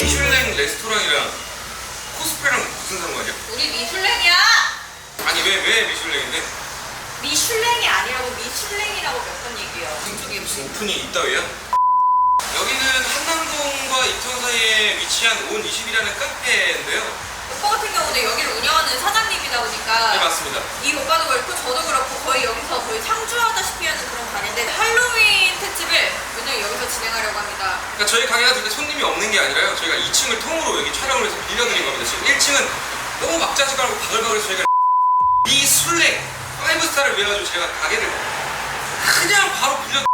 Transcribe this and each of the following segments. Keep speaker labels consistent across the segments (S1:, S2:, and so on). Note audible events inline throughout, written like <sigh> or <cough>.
S1: 미슐랭 레스토랑이랑 코스프레랑 무슨 상관이야?
S2: 우리 미슐랭이야!
S1: 아니 왜 왜 미슐랭인데?
S2: 미슐랭이 아니라고 미슐랭이라고 몇 번 얘기해요.
S1: 이쪽에 무슨 오픈이 있다위야? 여기는 한남동과 이태원 사이에 위치한 온 20이라는 카페인데요.
S2: 오빠 같은 경우는 여기를 운영하는 사장님이다 보니까
S1: 네 맞습니다.
S2: 이 오빠도 그렇고 저도 그렇고 거의 여기서 거의 상주하다시피 하는 그런 자리인데 할로윈 특집을 오늘 여기서 진행하려고 합니다.
S1: 그러니까 저희 가게가 근데 손님이 없는 게 아니라요. 저희가 2층을 통으로 여기 촬영을 해서 빌려드린 겁니다. 지금 1층은 너무 막자지껄고 바글바글해서 저희가 미술랭 5스타를 위해가지고 제가 가게를 그냥 바로 빌려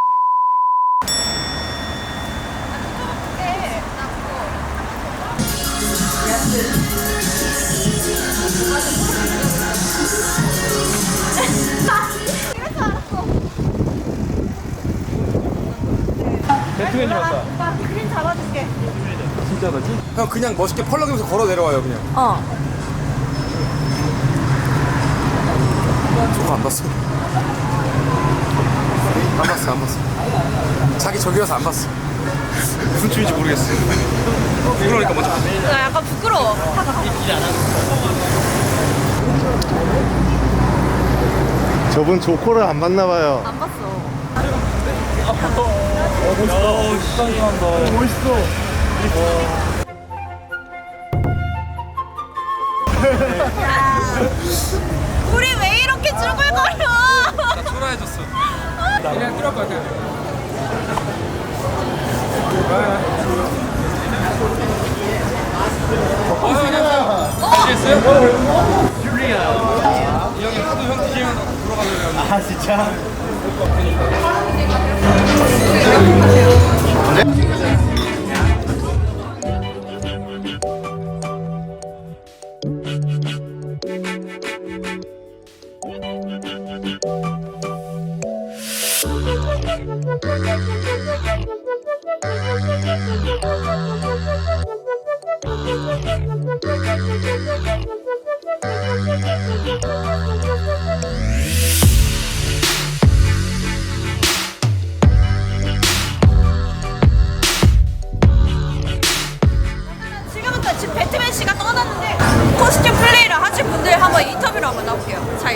S3: 배트맨이 왔다.
S4: 오빠 그림 잡아줄게.
S3: 진짜 나지?
S1: 형 그냥 멋있게 펄럭이면서 걸어 내려와요 그냥.
S4: 어.
S1: 저거 안 봤어. 안 봤어 안 봤어. 자기 저기여서 안 봤어. 무슨 춤인지 모르겠어. 그러니까 먼저.
S4: 나 약간 부끄러워.
S5: 저분 조코를 안 봤나 봐요.
S4: 안 봤어.
S3: 좋아한다. 멋있어.
S4: 우리 왜 이렇게 쭈글거려?
S1: 나 초라해졌어. 그냥. 이 형이 하도 형 DJ 한다고 돌아가려고
S3: 아, 진짜?
S4: 지금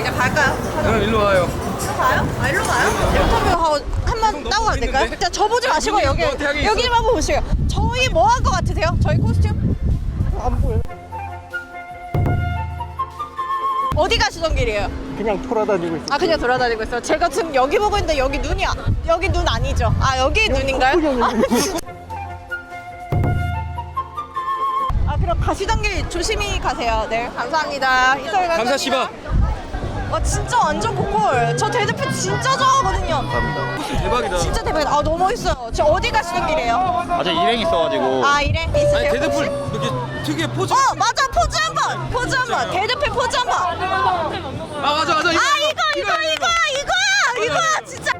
S4: 자 이제 갈까요?
S1: 그럼 일로 와요.
S4: 일로 가요? 아 일로 가요? 인터뷰 하고 한 번 따고 가도 될까요?
S1: 있는데?
S4: 일단 저 보지 마시고 여기
S1: 너 대학에 있어.
S4: 여기 좀 한번 보시고요. 저희 뭐한거 같으세요? 저희 코스튬? 안 보여. 어디 가시던 길이에요?
S5: 그냥 돌아다니고 있어.
S4: 아 그냥 돌아다니고 있어요. 제가 지금 여기 보고 있는데 여기 눈이 아- 여기 눈 아니죠? 아 여기 눈인가요? 아, 아 그럼 가시던 길 조심히 가세요. 네 감사합니다. 인터뷰
S1: 감사 씨바.
S4: 와 진짜 완전 고퀄. 저 대대표 진짜 좋아하거든요.
S1: 대박이다.
S4: 진짜 대박이다. 아 너무 멋있어요. 저 어디 가시던 길이에요?
S3: 아, 저 일행 있어가지고.
S4: 아 일행 있으세요? 혹시?
S1: 이렇게 특유의 포즈.
S4: 어 맞아 포즈 한번 포즈 한번 대대표 포즈 한번.
S1: 아 맞아 맞아.
S4: 아 이거 이거 이거 이거 이거 진짜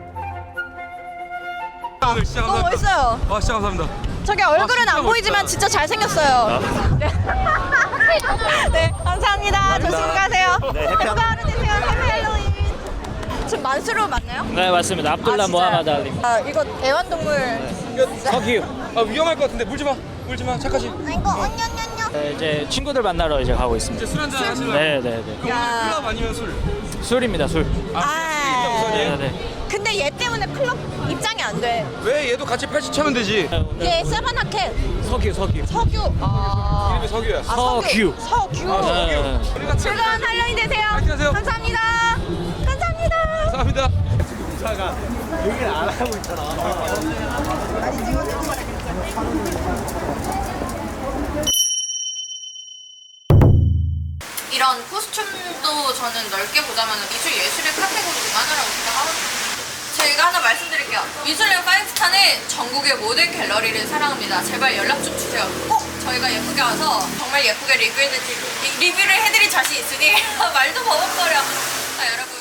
S1: 오늘 진짜
S4: 너무
S1: 감사합니다.
S4: 멋있어요.
S1: 와 진짜 감사합니다.
S4: 저기 얼굴은
S1: 진짜
S4: 안 보이지만
S1: 멋있다.
S4: 진짜 잘생겼어요. 네. <laughs> 네, 감사합니다. 조심히 가세요.
S3: 네, 해피
S4: 행복한 하루 되세요. 해피 할로윈. 지금 만수르 맞나요?
S6: 네 맞습니다. 압둘라
S4: 아, 진짜요?
S6: 모하마드 알리.
S4: 아, 이거 애완동물.
S6: 석유.
S1: 아 위험할 것 같은데 물지 마. 물지 마. 착하지.
S4: 아, 이거 언년년년.
S6: 네, 이제 친구들 만나러 이제 가고 있습니다.
S1: 이제 술 한잔 하실래요?
S6: 네네 네.
S1: 그럼
S4: 야.
S1: 오늘 클럽 아니면 술?
S6: 술입니다 술.
S4: 아,
S6: 네 네.
S4: 근데 얘 때문에 클럽 입장이 안 돼.
S1: 왜 얘도 같이 팔찌 차면 되지?
S4: 얘 세바나켓
S6: 석유 석유.
S4: 석유. 아,
S1: 이름이 석유야.
S4: 아,
S6: 석유.
S4: 석유.
S1: 아, 석유.
S6: 네.
S1: 우리가
S4: 즐거운 할로윈 되세요.
S1: 파이팅 하세요.
S4: 감사합니다. 감사합니다.
S1: 감사합니다.
S3: 얘기를 안 하고 있잖아.
S2: 이런 코스튬도 저는 넓게 보자면 미술 예술의 카테고리 중 하나라고 생각하거든요. 제가 하나 말씀드릴게요. 미술랭 파이브스타는 전국의 모든 갤러리를 사랑합니다. 제발 연락 좀 주세요. 꼭 저희가 예쁘게 와서 정말 예쁘게 리뷰해드릴, 리뷰를 해드릴 자신 있으니 <laughs> 말도 버벅거려. 아, 여러분